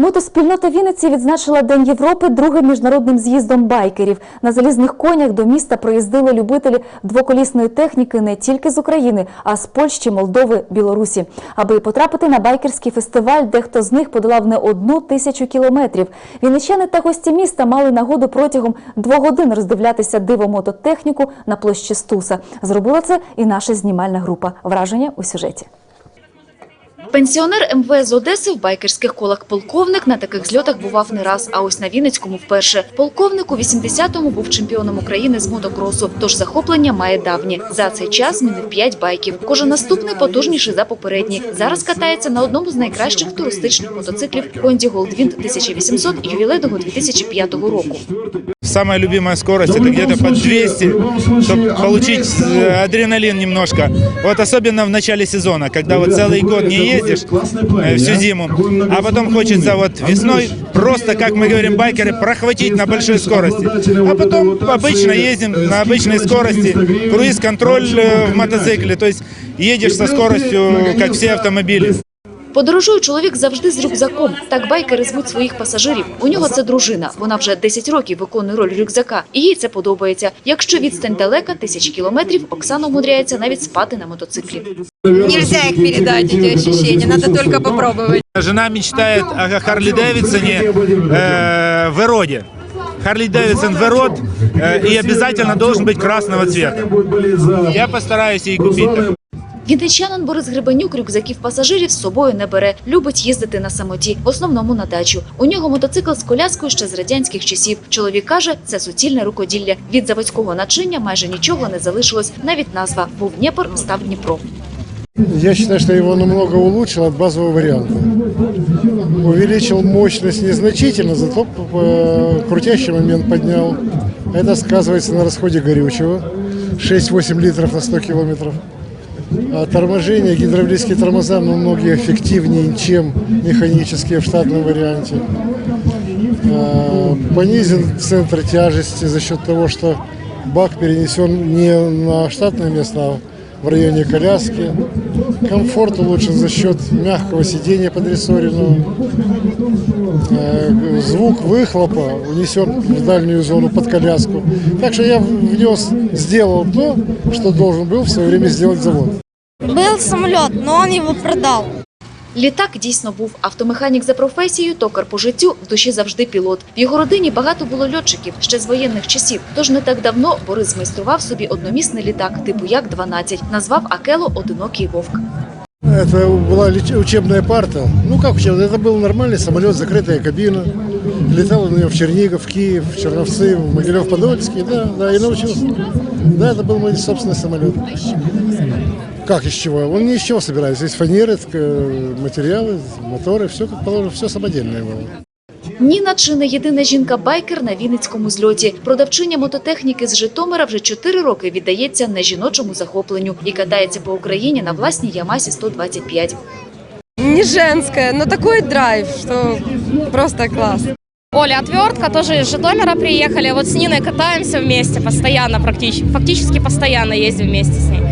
Мотоспільнота Вінниці відзначила День Європи другим міжнародним з'їздом байкерів. На залізних конях до міста приїздили любителі двоколісної техніки не тільки з України, а з Польщі, Молдови, Білорусі. Аби потрапити на байкерський фестиваль, дехто з них подолав не одну тисячу кілометрів. Вінничани та гості міста мали нагоду протягом двох годин роздивлятися диво мототехніку на площі Стуса. Зробила це і наша знімальна група. Враження у сюжеті. Пенсіонер МВС з Одеси в байкерських колах полковник на таких зльотах бував не раз, а ось на Вінницькому вперше. Полковник у 80-му був чемпіоном України з мотокросу, тож захоплення має давнє. За цей час змінив 5 байків. Кожен наступний потужніший за попередні. Зараз катається на одному з найкращих туристичних мотоциклів Honda Goldwind 1800 ювілейного 2005 року. Самая любимая скорость это где-то под 200, чтобы получить э, адреналин немножко. Вот особенно в начале сезона, когда вот целый год не ездишь э, всю зиму, а потом хочется вот весной просто, как мы говорим байкеры, прохватить на большой скорости. А потом обычно ездим на обычной скорости, круиз-контроль э, в мотоцикле, то есть едешь со скоростью, как все автомобили. Подорожує чоловік завжди з рюкзаком. Так байкери звуть своїх пасажирів. У нього це дружина. Вона вже 10 років виконує роль рюкзака, і їй це подобається. Якщо відстань далека, тисячі кілометрів, Оксана умудряється навіть спати на мотоциклі. Нельзя их передать, эти ощущения, надо только попробовать. Жена мечтает о Харли Дэвидсоне э, в Эроде. Харли Дэвидсон в Эрод э, и обязательно должен быть красного цвета. Я постараюсь ей купить. такой. Вінничанин Борис Гребенюк рюкзаків пасажирів з собою не бере. Любить їздити на самоті, в основному на дачу. У нього мотоцикл з коляскою ще з радянських часів. Чоловік каже, це суцільне рукоділля. Від заводського начиння майже нічого не залишилось. Навіть назва був Дніпр, став Дніпро. Я считаю, что его намного улучшил от базового варианта. Увеличил мощность незначительно, зато э, крутящий момент поднял. Это сказывается на расходе горючего. 6-8 литров на 100 километров. А торможение, гидравлические тормоза намного эффективнее, чем механические в штатном варианте. А, Понизен центр тяжести за счет того, что бак перенесен не на штатное место, а в районе коляски. Комфорт улучшен за счет мягкого сидения подрессоренного. Э, Звук выхлопа унесен в дальнюю зону под коляску. Так что я внес, сделал то, что должен был в свое время сделать завод. Был самолет, но он его продал. Літак дійсно був автомеханік за професією, токар по життю, в душі завжди пілот. В його родині багато було льотчиків ще з воєнних часів. Тож не так давно Борис змайстрував собі одномісний літак типу Як-12. Назвав Акело «Одинокий вовк». Это была леч- учебная парта. Ну как учебная? Это был нормальный самолет, закрытая кабина. Летал на нем в Чернигов, в Киев, в Черновцы, в Могилев-Подольский. Да, да, и научился. Да, это был мой собственный самолет. Как из чего? Он ни из чего собирается. Здесь фанеры, э, материалы, моторы, все как положено, все самодельное было. Ніна чи не єдина жінка-байкер на Вінницькому зльоті. Продавчиня мототехніки з Житомира вже 4 роки віддається не жіночому захопленню і катається по Україні на власній Ямасі 125. Не женская, но такой драйв, что просто класс. Оля Отвертка, тоже из Житомира приехали. Вот с Ниной катаемся вместе постоянно, практически, фактически постоянно ездим вместе с ней.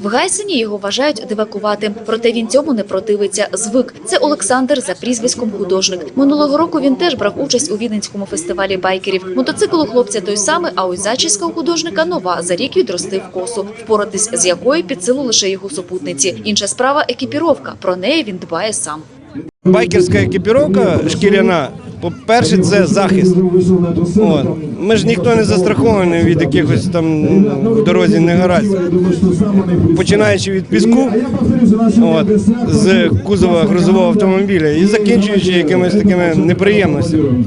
В Гайсені його вважають дивакуватим, проте він цьому не противиться. Звик. Це Олександр за прізвиськом художник. Минулого року він теж брав участь у Віденському фестивалі байкерів. Мотоцикл у хлопця той самий, а ось зачіска у художника нова. За рік відростив косу, впоратись з якою під силу лише його супутниці. Інша справа екіпіровка. Про неї він дбає сам. Байкерська екіпіровка шкіряна, по-перше, це захист. От. Ми ж ніхто не застрахований від якихось там в дорозі негараздів. Починаючи від піску от, з кузова грузового автомобіля і закінчуючи якимись такими неприємностями.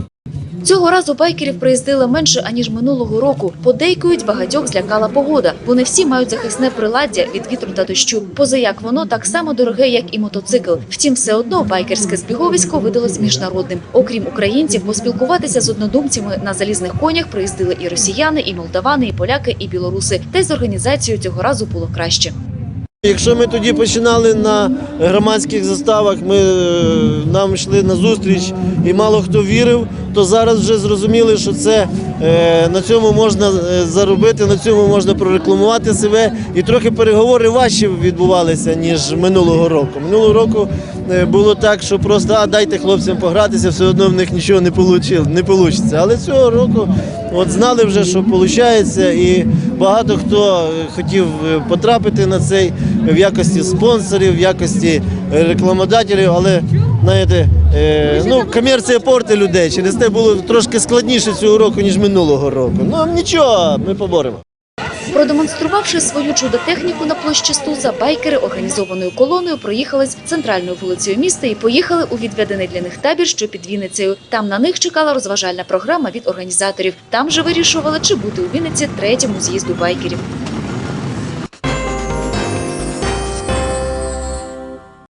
Цього разу байкерів приїздило менше аніж минулого року. Подейкують, багатьох злякала погода. Вони всі мають захисне приладдя від вітру та дощу. Позаяк воно так само дороге, як і мотоцикл. Втім, все одно байкерське збіговисько видалось міжнародним. Окрім українців, поспілкуватися з однодумцями на залізних конях приїздили і росіяни, і молдавани, і поляки, і білоруси. Та й з організацією цього разу було краще. Якщо ми тоді починали на громадських заставах, ми е, нам йшли на зустріч і мало хто вірив, то зараз вже зрозуміли, що це е, на цьому можна е, заробити, на цьому можна прорекламувати себе. І трохи переговори важче відбувалися, ніж минулого року. Минулого року е, було так, що просто а, дайте хлопцям погратися, все одно в них нічого не вийшло. Не получиться. Але цього року от знали вже, що виходить, і багато хто хотів потрапити на цей в якості спонсорів, в якості рекламодателів, але знаєте, е, ну, комерція порти людей. Через те було трошки складніше цього року, ніж минулого року. Ну нічого, ми поборемо. Продемонструвавши свою чудо-техніку на площі Стуза, байкери організованою колоною проїхались центральною вулицею міста і поїхали у відведений для них табір, що під Вінницею. Там на них чекала розважальна програма від організаторів. Там же вирішували, чи бути у Вінниці третьому з'їзду байкерів.